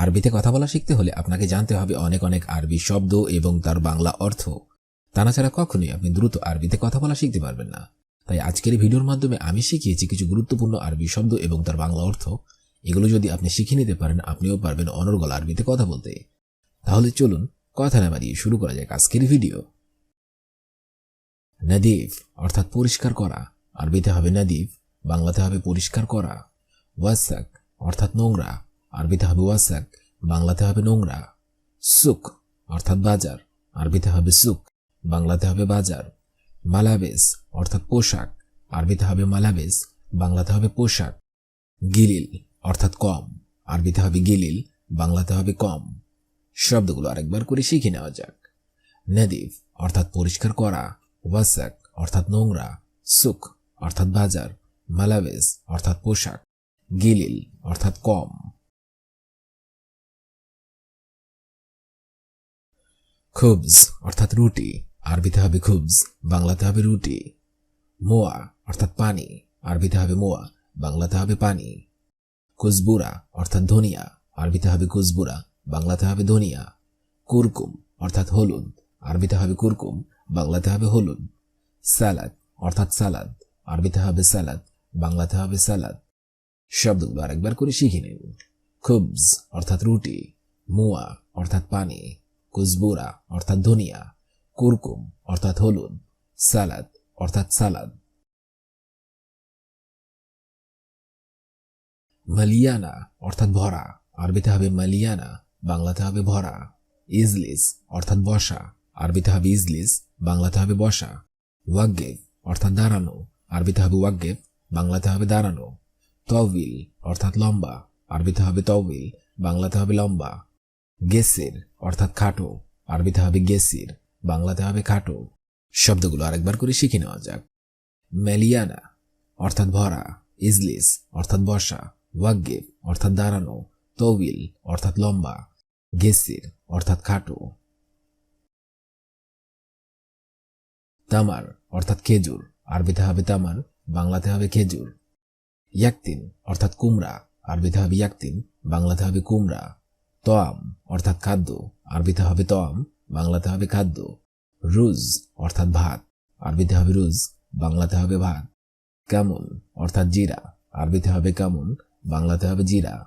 আরবিতে কথা বলা শিখতে হলে আপনাকে জানতে হবে অনেক অনেক আরবি শব্দ এবং তার বাংলা অর্থ। তা না ছাড়া কখনোই আপনি দ্রুত আরবিতে কথা বলা শিখতে পারবেন না। তাই আজকের ভিডিওর মাধ্যমে আমি শিখিয়েছি কিছু গুরুত্বপূর্ণ আরবি শব্দ এবং তার বাংলা অর্থ। এগুলো যদি আপনি শিখে নিতে পারেন, আপনিও পারবেন অনর্গল আরবিতে কথা বলতে। তাহলে চলুন কথা না বাড়িয়ে শুরু করা যাক আজকের ভিডিও। নদীফ, অর্থাৎ পরিষ্কার করা। আরবিতে হবে নদীফ, বাংলাতে হবে পরিষ্কার করা। ওয়াসাক, অর্থাৎ নোংরা। আরবিতে হবে ওয়াসাক বাংলাতে হবে নোংরা। সুক, অর্থাৎ বাজার। আরবিতে হবে সুক বাংলাতে হবে বাজার। মালাবেস অর্থাৎ পোশাক। আরবিতে হবে মালাবেস বাংলাতে হবে পোশাক। গিলিল, অর্থাৎ কম। আরবিতে হবে গিলিল বাংলাতে হবে কম। শব্দগুলো আরেকবার করে শিখে নেওয়া যাক। নদীফ, অর্থাৎ পরিষ্কার করা। ওয়াসাক, অর্থাৎ নোংরা। সুক, অর্থাৎ বাজার। মালাবেস অর্থাৎ পোশাক। গিলিল, অর্থাৎ কম। খুবজ অর্থাৎ রুটি, আরবিতে হবে খুবজ, বাংলাতে হবে রুটি। মোয়া অর্থাৎ পানি, আরবিতে হবে মোয়া, বাংলাতে হবে পানি। কুজবুরা অর্থাৎ ধনিয়া, আরবিতে হবে কুজবুরা, বাংলাতে হবে ধনিয়া। কুরকুম অর্থাৎ হলুদ, আরবিতে হবে কুরকুম, বাংলাতে হবে হলুদ। স্যালাদ অর্থাৎ সালাদ আরবিতে হবে সালাদ বাংলাতে হবে সালাদ শব্দগুলো আরেকবার করে শিখে নিন। খুবজ অর্থাৎ রুটি, মুয়া অর্থাৎ পানি। কুজবুরা অর্থাৎ ধনিয়া, কুরকুম অর্থাৎ হলুদ, সালাদ অর্থাৎ সালাদ। মালিয়ানা অর্থাৎ ভরা, আরবিতে হবে মালিয়ানা, বাংলাতে হবে ভরা। ইজলিস অর্থাৎ বসা, আরবিতে হবে ইজলিস, বাংলাতে হবে বসা। ওয়াগ্গেব অর্থাৎ দাঁড়ানো, আরবিতে হবে ওয়াগ্গেব বাংলাতে হবে দাঁড়ানো। তহবিল অর্থাৎ লম্বা, আরবিতে হবে তহবিল বাংলাতে হবে লম্বা। গেসির, অর্থাৎ খাটো। আরবিতে হবে গেসির, বাংলাতে হবে খাটো। শব্দগুলো আরেকবার করে শিখে নেওয়া যাক। মেলিয়ানা, অর্থাৎ ভরা। ইজলিস, অর্থাৎ বসা। ওয়াগ্গেব অর্থাৎ দাঁড়ানো। তৌবিল, অর্থাৎ লম্বা। গেসির, অর্থাৎ খাটো। তামার, অর্থাৎ খেজুর। আরবিতে হবে তামার, বাংলাতে হবে খেজুর। ইয়াকতিন, অর্থাৎ কুমড়া। আরবিতে হবে ইয়াকতিন, বাংলাতে হবে কুমড়া। তোয়াম অর্থাৎ খাদ্য, আরবিতে হবে তোয়াম বাংলাতে হবে খাদ্য। রুজ অর্থাৎ ভাত, আরবিতে হবে রুজ, বাংলাতে হবে ভাত। কামুন অর্থাৎ জিরা, আরবিতে হবে কামুন, বাংলাতে হবে জিরা।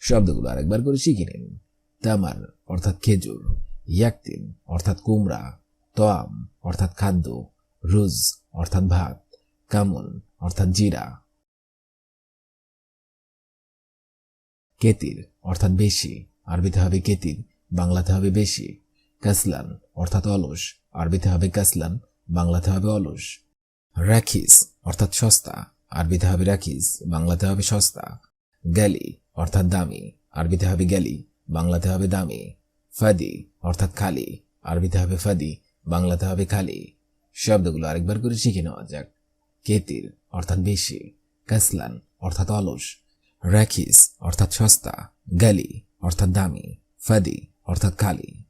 শব্দগুলো আরেকবার করে শিখে নিন। তামার অর্থাৎ খেজুর, ইয়াকতিন অর্থাৎ কুমড়া তোয়াম অর্থাৎ খাদ্য, রুজ অর্থাৎ ভাত, কামুন অর্থাৎ জিরা। কেতির অর্থাৎ বেশি আরবিতে হবে কেতির বাংলাতে হবে বেশি। কাসলান, অর্থাৎ অলস। আরবিতে হবে কাসলান, বাংলাতে হবে অলস। রাখিস, অর্থাৎ সস্তা। আরবিতে হবে রাখিস, বাংলাতে হবে সস্তা। গ্যালি, অর্থাৎ দামি। আরবিতে হবে গ্যালি, বাংলাতে হবে দামি। ফাদি, অর্থাৎ খালি। আরবিতে হবে ফাদি, বাংলাতে হবে খালি। শব্দগুলো আরেকবার করে শিখে নেওয়া যাক। কেতির, অর্থাৎ বেশি। কাসলান, অর্থাৎ অলস। রাখিস, অর্থাৎ সস্তা। গালি অর্থাৎ দামি, ফাদি, অর্থাৎ কালি।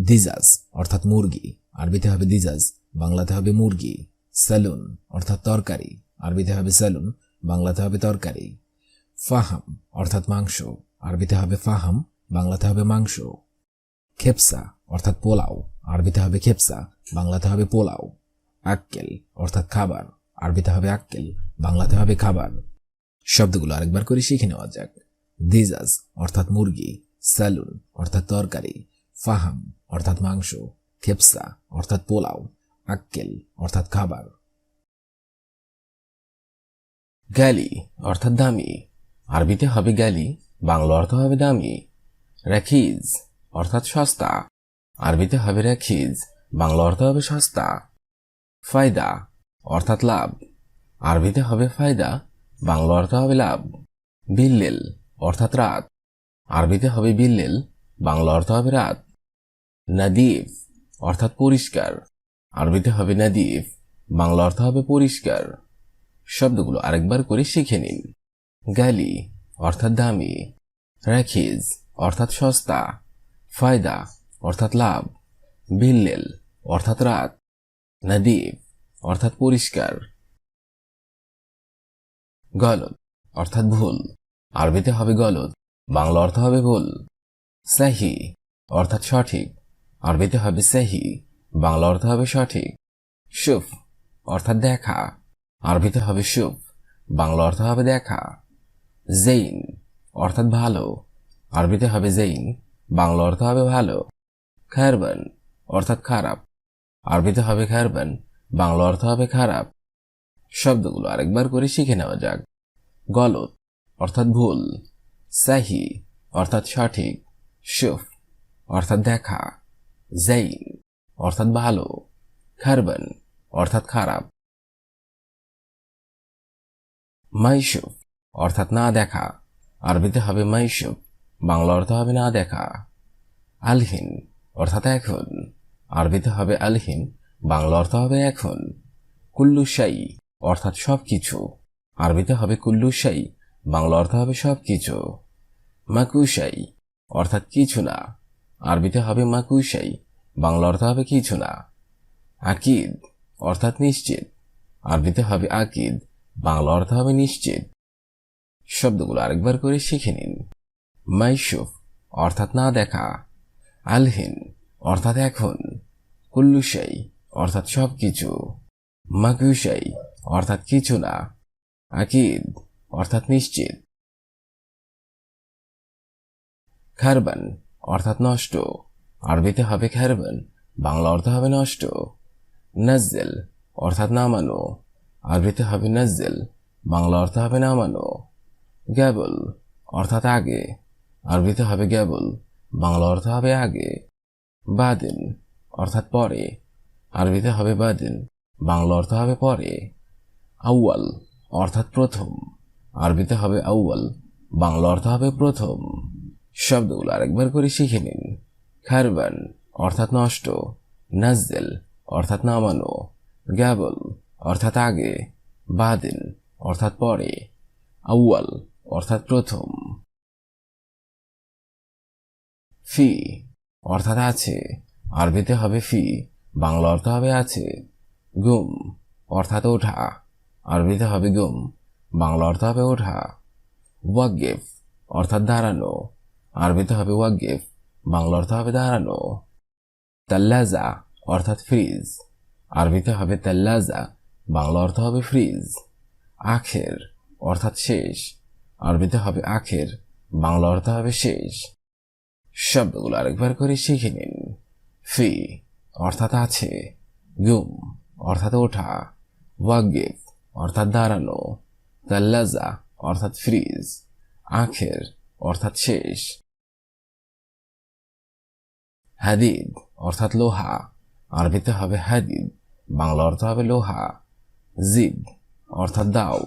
দিজাজ, অর্থাৎ মুরগি। আরবিতে হবে দিজাজ, বাংলাতে হবে মুরগি। সেলুন, অর্থাৎ তরকারি। আরবিতে হবে সেলুন, বাংলাতে হবে তরকারি। ফাহাম, অর্থাৎ মাংস। আরবিতে হবে ফাহাম, বাংলাতে হবে মাংস। খেপসা, অর্থাৎ পোলাও। আরবিতে হবে খেপসা, বাংলাতে হবে পোলাও। আক্কেল, অর্থাৎ খাবার। আরবিতে হবে আক্কেল, বাংলাতে হবে খাবার। শব্দগুলো আরেকবার করে শিখে নেওয়া যাক। দিজাজ, অর্থাৎ মুরগি। স্যালুন অর্থাৎ তরকারি। ফাহাম, অর্থাৎ মাংস। খেপসা, অর্থাৎ পোলাও। আক্কেল, অর্থাৎ খাবার। গ্যালি, অর্থাৎ দামি। আরবিতে হবে গ্যালি, বাংলা অর্থ হবে দামি। রেখিজ অর্থাৎ সস্তা। আরবিতে হবে রেখিজ বাংলা অর্থ হবে সস্তা। ফায়দা, অর্থাৎ লাভ। আরবিতে হবে ফায়দা বাংলা অর্থ হবে লাভ, বিল্লেল, অর্থাৎ রাত। আরবিতে হবে বিল্লেল, বাংলা অর্থ হবে রাত। নাদিফ, অর্থাৎ পরিষ্কার। আরবিতে হবে নাদিফ, বাংলা অর্থ হবে পরিষ্কার। শব্দগুলো আরেকবার করে শিখে নিন। গালি, অর্থাৎ দামি। রেখিজ, অর্থাৎ সস্তা। ফায়দা, অর্থাৎ লাভ। বিল্লেল, অর্থাৎ রাত। নাদিব অর্থাৎ পরিষ্কার। গলদ, অর্থাৎ ভুল। আরবিতে হবে গলত বাংলা অর্থ হবে ভুল। সাহি অর্থাৎ সঠিক। আরবিতে হবে সাহি বাংলা অর্থ হবে সঠিক। সুফ, অর্থাৎ দেখা। আরবিতে হবে সুফ, বাংলা অর্থ হবে দেখা। জেইন, অর্থাৎ ভালো। আরবিতে হবে জেইন, বাংলা অর্থ হবে ভালো। খারবান, অর্থাৎ খারাপ। আরবিতে হবে খারবান, বাংলা অর্থ হবে খারাপ। শব্দগুলো আরেকবার করে শিখে নেওয়া যাক। গলত, অর্থাৎ ভুল। সাহি অর্থাৎ সঠিক। সুফ, অর্থাৎ দেখা। জেইন, অর্থাৎ ভালো। খারবান, অর্থাৎ খারাপ। মাইশুফ, অর্থাৎ না দেখা। আরবিতে হবে মাইশুফ, বাংলা অর্থ হবে না দেখা। আলহিন, অর্থাৎ এখন। আরবিতে হবে আলহিন, বাংলা অর্থ হবে এখন। কুল্লুসাই অর্থাৎ সব কিছু আরবিতে হবে কুল্লুসাই বাংলা অর্থ হবে সব কিছু মাকুসাই অর্থাৎ কিছু না। আরবিতে হবে মাকুসাই বাংলা অর্থ হবে কিছু না। আকিদ, অর্থাৎ নিশ্চিত। আরবিতে হবে আকিদ, বাংলা অর্থ হবে নিশ্চিত। শব্দগুলো আরেকবার করে শিখে নিন। মাইশুফ, অর্থাৎ না দেখা। আলহিন, অর্থাৎ এখন। কুল্লুসাই অর্থাৎ সব কিছু মাকুসাই অর্থাৎ কিছু না। আকিদ, অর্থাৎ নিশ্চিত। খারবান, অর্থাৎ নষ্ট। আরবিতে হবে খারবান, বাংলা অর্থ হবে নষ্ট। নাজ্জেল, অর্থাৎ নামানো। আরবিতে হবে নাজ্জেল, বাংলা অর্থ হবে নামানো। গ্যাবল, অর্থাৎ আগে। আরবিতে হবে গ্যাবল, বাংলা অর্থ হবে আগে। বাদিন, অর্থাৎ পরে। আরবিতে হবে বাদিন, বাংলা অর্থ হবে পরে। আউয়াল অর্থাৎ প্রথম। আরবিতে হবে আউয়াল, বাংলা অর্থ হবে প্রথম। শব্দগুলো আরেকবার করে শিখে নিন। খারবান অর্থাৎ নষ্ট নাজেল অর্থাৎ নামানো, গ্যাবল অর্থাৎ আগে, বাদিন অর্থাৎ পরে, আউয়াল অর্থাৎ প্রথম। ফি অর্থাৎ আছে, আরবিতে হবে ফি, বাংলা অর্থ হবে আছে। গুম অর্থাৎ ওঠা। আরবিতে হবে গুম, বাংলা অর্থ হবে ওঠা ওয়াগেফ অর্থাৎ দাঁড়ানো। আরবিতে হবে ওয়াগেফ বাংলা অর্থ হবে দাঁড়ানো। তাল্লাজা, অর্থাৎ ফ্রিজ। আরবিতে হবে তাল্লাজা, বাংলা অর্থ হবে ফ্রিজ। আখের, অর্থাৎ শেষ। আরবিতে হবে আখের, বাংলা অর্থ হবে শেষ। শব্দগুলো আরেকবার করে শিখে নিন। ফি, অর্থাৎ আছে। গুম, অর্থাৎ ওঠা। ওয়াগিফ অর্থাৎ দাঁড়ানো তাল্লাজা অর্থাৎ ফ্রিজ, আখের, অর্থাৎ শেষ। হাদিদ, অর্থাৎ লোহা, আরবিতে হবে হাদিদ, বাংলা অর্থ হবে লোহা। জিব অর্থাৎ দাও,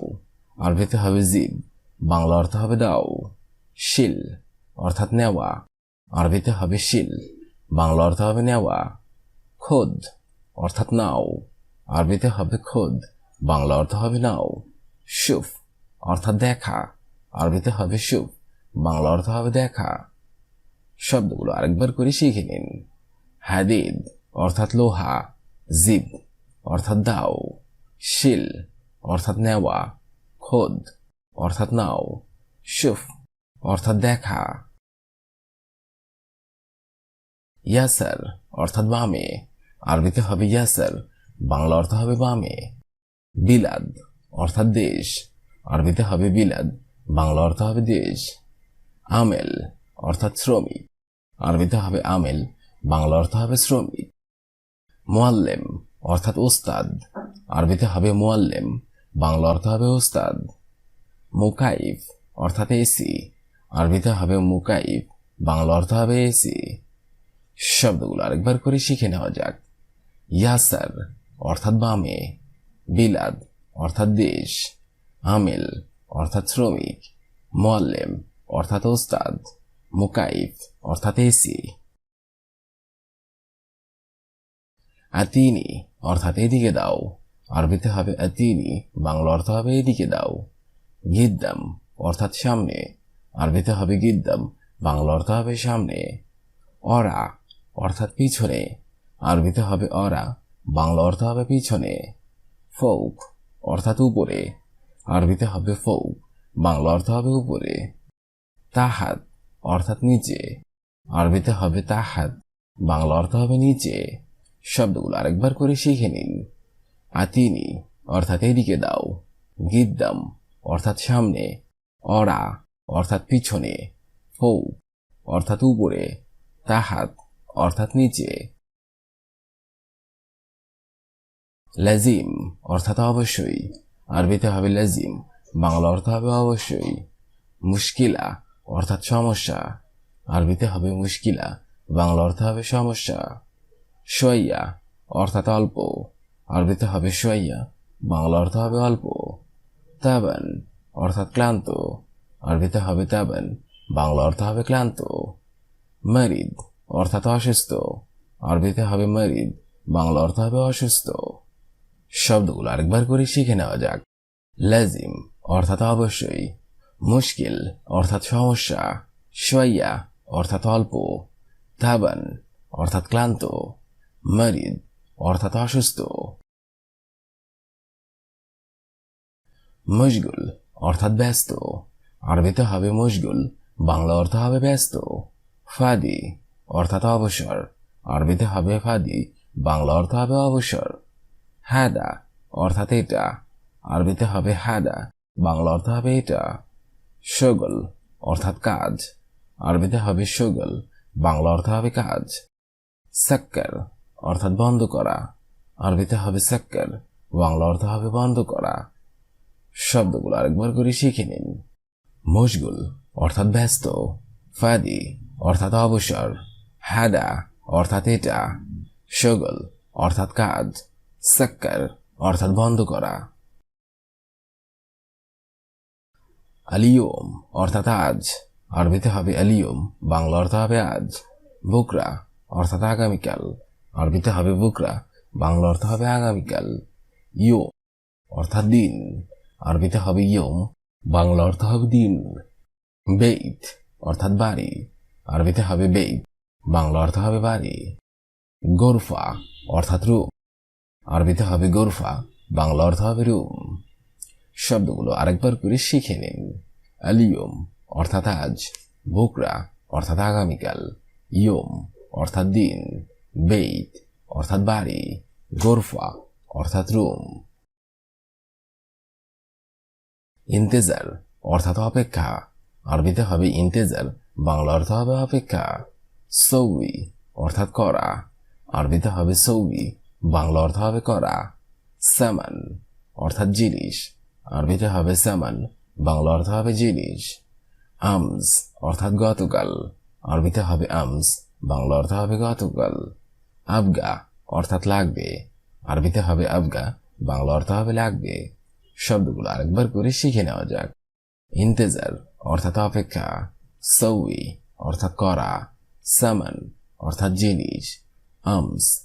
আরবিতে হবে জিব বাংলা অর্থ হবে দাও। শিল, অর্থাৎ নেওয়া, আরবিতে হবে শিল, বাংলা অর্থ হবে নেওয়া। খোদ, অর্থাৎ নাও, আরবিতে হবে খোদ। বাংলা অর্থ হবে নাও সুফ অর্থাৎ দেখা। আরবিতে হবে সুফ বাংলা অর্থ হবে দেখা। শব্দগুলো আরেকবার করে শিখে নিন। হাদিদ, অর্থাৎ লোহা। জিব অর্থাৎ দাও। শিল, অর্থাৎ নেওয়া। খোদ, অর্থাৎ নাও। সুফ অর্থাৎ দেখা। ইয়াসার, অর্থাৎ বামে। আরবিতে হবে ইয়াসার। বাংলা অর্থ হবে বামে। বিলাদ, অর্থাৎ দেশ। আরবিতে হবে বিলাদ, বাংলা অর্থ হবে দেশ। আমেল, অর্থাৎ শ্রমিক। আরবিতে হবে আমেল, বাংলা অর্থ হবে শ্রমিক। মোয়াল্লেম, অর্থাৎ ওস্তাদ। আরবিতে হবে মোয়াল্লেম, বাংলা অর্থ হবে ওস্তাদ। মুকাইফ, অর্থাৎ এসি। আরবিতে হবে মুকাইফ, বাংলা অর্থ হবে এসি। শব্দগুলো আরেকবার করে শিখে নেওয়া যাক। ইয়াসার, অর্থাৎ বামে। বিলাদ, অর্থাৎ দেশ, আমেল, অর্থাৎ শ্রমিক, মোয়াল্লেম, অর্থাৎ ওস্তাদ, মুকাইফ, অর্থাৎ এসি। আতিনি, অর্থাৎ এদিকে দাও। আরবিতে হবে আতিনি, বাংলা অর্থ হবে এদিকে দাও। গিদ্দাম, অর্থাৎ সামনে। আরবিতে হবে গিদ্দাম, বাংলা অর্থ হবে সামনে। অরা, অর্থাৎ পিছনে। আরবিতে হবে অরা, বাংলা অর্থ হবে পিছনে। ফৌক, অর্থাৎ উপরে। আরবিতে হবে ফৌক, বাংলা অর্থ হবে উপরে। তাহাত, অর্থাৎ নিচে। আরবিতে হবে তাহাত, বাংলা অর্থ হবে নিচে। শব্দগুলো আরেকবার করে শিখে নিন। আতিনি, অর্থাৎ এদিকে দাও। গিদ্দাম, অর্থাৎ সামনে। অরা, অর্থাৎ পিছনে। ফৌ অর্থাৎ উপরে। তাহাত, অর্থাৎ নিচে। লাজিম অর্থাৎ অবশ্যই। আরবিতে হবে লাজিম বাংলা অর্থ হবে অবশ্যই। মুশকিলা অর্থাৎ সমস্যা, আরবিতে হবে মুশকিলা, বাংলা অর্থ হবে সমস্যা। সইয়া অর্থাৎ অল্প, আরবিতে হবে সইয়া বাংলা অর্থ হবে অল্প। তাবান অর্থাৎ ক্লান্ত, আরবিতে হবে তাবান, বাংলা অর্থ হবে ক্লান্ত। মারিদ অর্থাৎ অসুস্থ, আরবিতে হবে মারিদ, বাংলা অর্থ হবে অসুস্থ। শব্দগুলো আরেকবার করে শিখে নেওয়া যাক। লাজিম অর্থাৎ অবশ্যই, মুশকিল অর্থাৎ সমস্যা সইয়া অর্থাৎ অল্প তাবান অর্থাৎ ক্লান্ত, মারিদ অর্থাৎ অসুস্থ। মশগুল অর্থাৎ ব্যস্ত, আরবিতে হবে মশগুল, বাংলা অর্থ হবে ব্যস্ত। ফাদি অর্থাৎ অবসর, আরবিতে হবে ফাদি, বাংলা অর্থ হবে অবসর। হাদা অর্থাৎ এটা। আরবিতে হবে হাদা বাংলা অর্থ হবে এটা। শগল অর্থাৎ কাজ। আরবিতে হবে শগল বাংলা অর্থ হবে কাজ। সাক্কার, অর্থাৎ বন্ধ করা। আরবিতে হবে সাক্কার, বাংলা অর্থ হবে বন্ধ করা। শব্দগুলো আরেকবার করে শিখে নিন। মশগুল, অর্থাৎ ব্যস্ত। ফাদি, অর্থাৎ অবসর। হাদা অর্থাৎ এটা। শগল অর্থাৎ কাজ। সাক্কার, অর্থাৎ বন্ধ করা। আলিয়ম, অর্থাৎ আজ। আরবিতে হবে আলিয়ম, বাংলা অর্থ হবে আজ। বুকরা, অর্থাৎ আগামীকাল। আরবিতে হবে বুকরা, বাংলা অর্থ হবে আগামীকাল। ইয়ো অর্থাৎ দিন। আরবিতে হবে ইয়ম, বাংলা অর্থ হবে দিন। বেইত, অর্থাৎ বাড়ি। আরবিতে হবে বেইত, বাংলা অর্থ হবে বাড়ি। গোরফা, অর্থাৎ রূপ। আরবিতে হবে গোরফা, বাংলা অর্থ হবে রুম। শব্দগুলো আরেকবার করে শিখে নিন। আলিয়ম, অর্থাৎ আজ। বুকরা, অর্থাৎ আগামীকাল। ইয়ম, অর্থাৎ দিন। বেইত, অর্থাৎ বাড়ি। গোরফা, অর্থাৎ রুম। ইন্তেজার, অর্থাৎ অপেক্ষা। আরবিতে হবে ইন্তেজার, বাংলা অর্থ হবে অপেক্ষা। সৌই অর্থাৎ করা। আরবিতে হবে সৌই বাংলা অর্থ হবে করা, সামান, অর্থাৎ জিনিস। আরবিতে হবে সামান, বাংলা অর্থ হবে জিনিস। আমস, অর্থাৎ গতকাল। আরবিতে হবে আমস, বাংলা অর্থ হবে গতকাল। আবগা, অর্থাৎ লাগবে। আরবিতে হবে আবগা, বাংলা অর্থ হবে লাগবে। শব্দগুলো আরেকবার করে শিখে নেওয়া যাক। ইন্তেজার, অর্থাৎ অপেক্ষা। সৌই, অর্থাৎ করা। সামান, অর্থাৎ জিনিস। আমস